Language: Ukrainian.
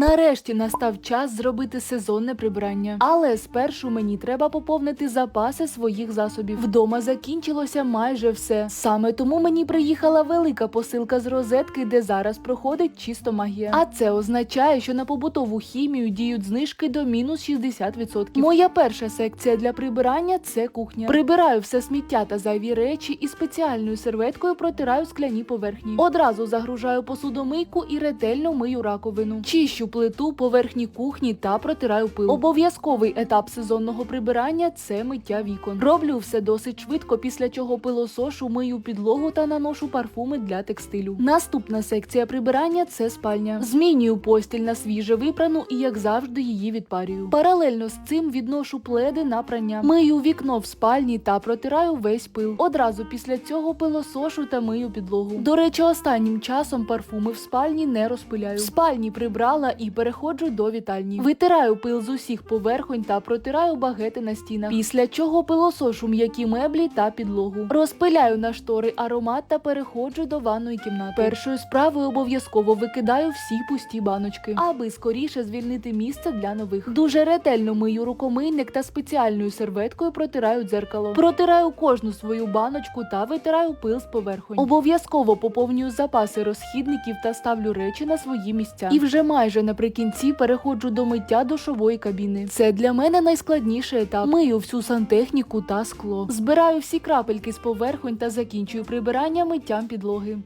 Нарешті настав час зробити сезонне прибирання. Але спершу мені треба поповнити запаси своїх засобів. Вдома закінчилося майже все. Саме тому мені приїхала велика посилка з розетки, де зараз проходить чисто магія. А це означає, що на побутову хімію діють знижки до мінус 60%. Моя перша секція для прибирання це кухня. Прибираю все сміття та зайві речі і спеціальною серветкою протираю скляні поверхні. Одразу загружаю посудомийку і ретельно мию раковину. Чищу плиту, поверхні кухні та протираю пил. Обов'язковий етап сезонного прибирання це миття вікон. Роблю все досить швидко, після чого пилосошу, мию підлогу та наношу парфуми для текстилю. Наступна секція прибирання це спальня. Змінюю постіль на свіже випрану і, як завжди, її відпарюю. Паралельно з цим відношу пледи на прання. Мию вікно в спальні та протираю весь пил. Одразу після цього пилосошу та мию підлогу. До речі, останнім часом парфуми в спальні не розпиляю. В спальні прибрала і переходжу до вітальні. Витираю пил з усіх поверхонь та протираю багети на стінах. Після чого пилосошу м'які меблі та підлогу. Розпиляю на штори аромат та переходжу до ванної кімнати. Першою справою обов'язково викидаю всі пусті баночки, аби скоріше звільнити місце для нових. Дуже ретельно мию рукомийник та спеціальною серветкою протираю дзеркало. Протираю кожну свою баночку та витираю пил з поверхонь. Обов'язково поповнюю запаси розхідників та ставлю речі на свої місця. І вже майже наприкінці переходжу до миття душової кабіни. Це для мене найскладніший етап. Мию всю сантехніку та скло. Збираю всі крапельки з поверхонь та закінчую прибирання миттям підлоги.